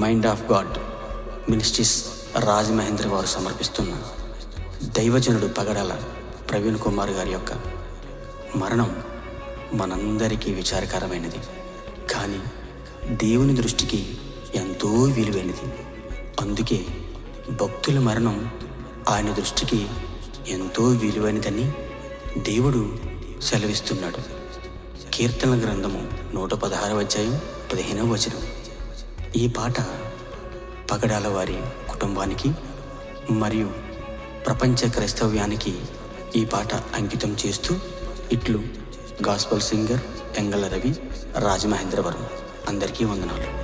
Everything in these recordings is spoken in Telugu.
Mind of God ministries Rajamahendra వారు సమర్పిస్తున్న దైవజనుడు పగడాల ప్రవీణ్ కుమార్ గారి యొక్క మరణం మనందరికీ విచారకరమైనది. కానీ దేవుని దృష్టికి ఎంతో విలువైనది. అందుకే భక్తుల మరణం ఆయన దృష్టికి ఎంతో విలువైనదని దేవుడు సెలవిస్తున్నాడు. కీర్తన గ్రంథము నూట పదహారవ అధ్యాయం పదిహేనవ వచనం. ఈ పాట పగడాల వారి కుటుంబానికి మరియు ప్రపంచ క్రైస్తవ్యానికి ఈ పాట అంకితం చేస్తూ ఇట్లు గాస్పల్ సింగర్ ఎంగళ రవి రాజమహేంద్రవరం. అందరికీ వందనాలు.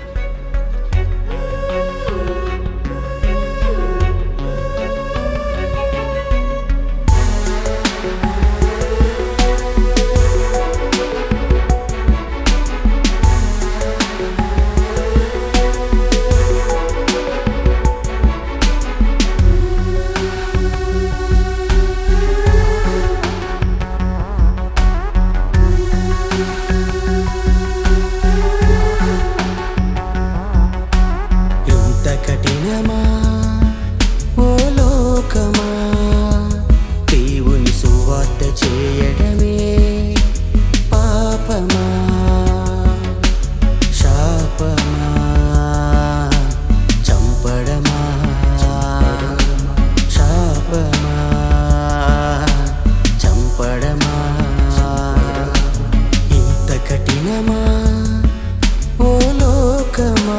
లోకమా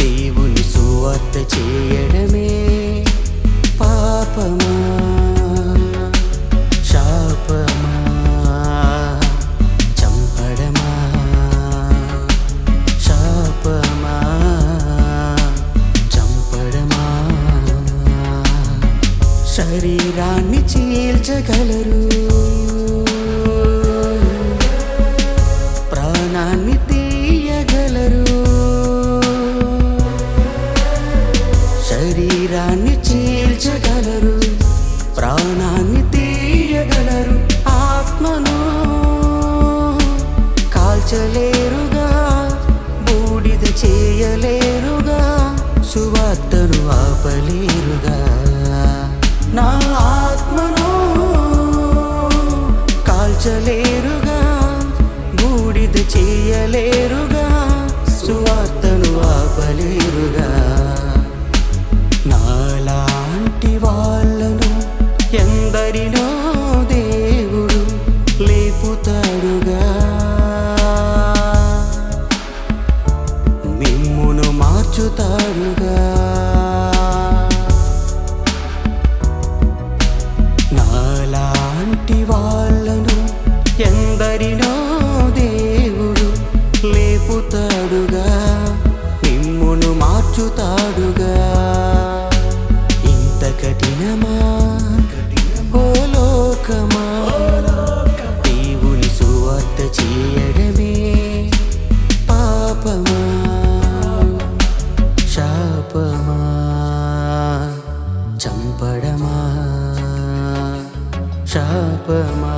దేవుని సువార్త చేయడమే పాపమా? శాపమా? చంపడమా? శాపమా? చంపడమా? శరీరాన్ని చీల్చగలరు. ప్రాణాన్ని తీయగలరు ఆత్మను. కాల్చలేరుగా బూడిద చేయలేరుగా సువార్తను ఆపలేరుగా. నా ఆత్మను కాల్చలేరుగా బూడిద చేయలేరుగా సువార్తను ఆపలేరుగా. నాలాంటి ఎందరినో దేవుడు లేపుతాడుగా? మిమ్మును మార్చుతాడుగా? నాలాంటి వాళ్ళను ఎందరినో దేవుడు లేపుతాడుగా? మిమ్మును మార్చుతాడుగా? చేయడమే పాపమా శాపమా చంపడమా శాపమా